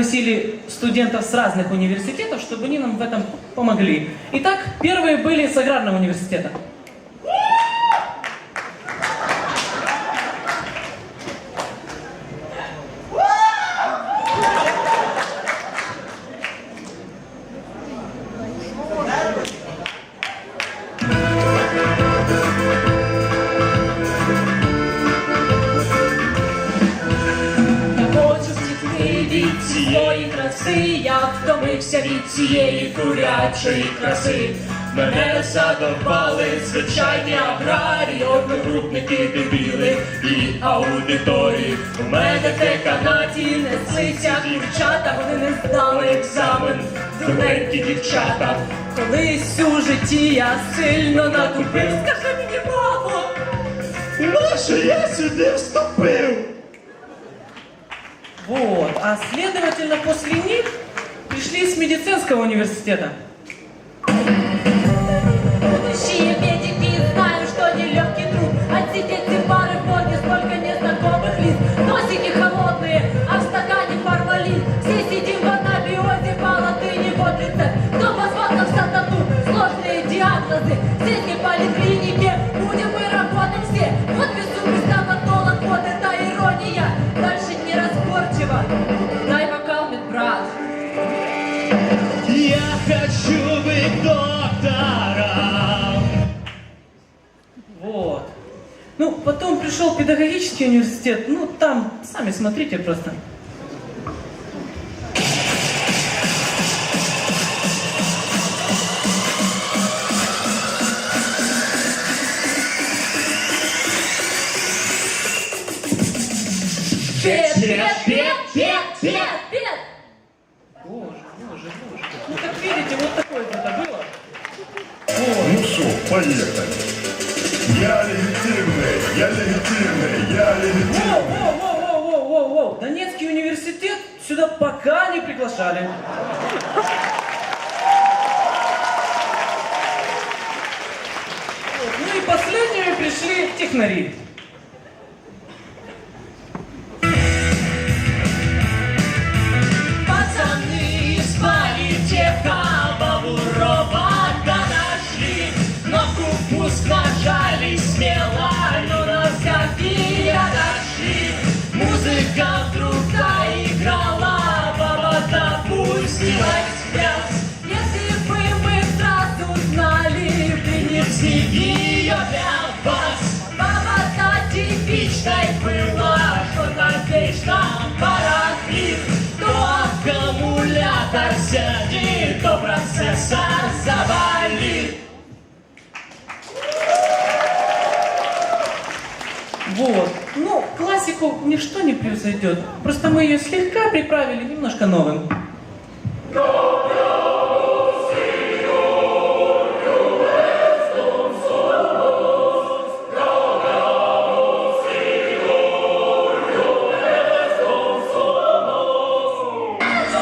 пригласили студентов с разных университетов, чтобы они нам в этом помогли. Итак, первые были с аграрного университета. Від цієї краси, я втомився від цієї курячої краси. Мене задовбали звичайні аграрії, одногрупники дебіли і аудиторії. У мене в деканаті неслися дівчата, вони не здали екзамен, дурненькі дівчата. Колись у житті я сильно натупив, скажи мені, мамо! Нащо я сюди вступив? Вот. А следовательно, после них пришли с медицинского университета. Будущие медики знаю, что нелегкий труд. Отсидеть все пары в столько незнакомых лиц. Носики холодные, а в стакане формалин. Все сидим в анабиозе по латыни вот рецепт Кто позвал нам сатану? Сложные диагнозы. Здесь не поликлинике, будем мы работать все. Вот безумный неразборчиво Дай бокал, медбрат Я хочу быть доктором. Вот. Ну, потом пришел педагогический университет. Ну, там, сами смотрите просто. Пет, пет, пет, пет, пет, пет Боже, боже, боже. Ну, как видите, вот такое это было. Ну що, поїхали. Я легітимний, я легітимний, я легітимний. Воу, воу, воу, воу, воу, воу, воу. Донецкий университет сюда пока не приглашали. Вот. Ну и последними пришли технари. Музыка вдруг заиграла Баба допустилась. В пляс Если бы мы сразу знали ее для ничто не превзойдет. Просто мы ее слегка приправили немножко новым.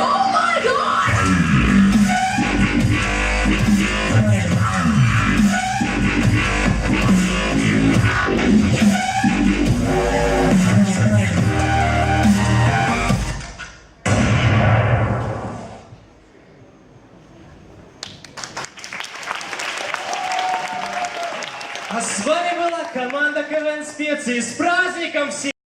Oh my God! А с вами была команда КВН Специи. С праздником всех!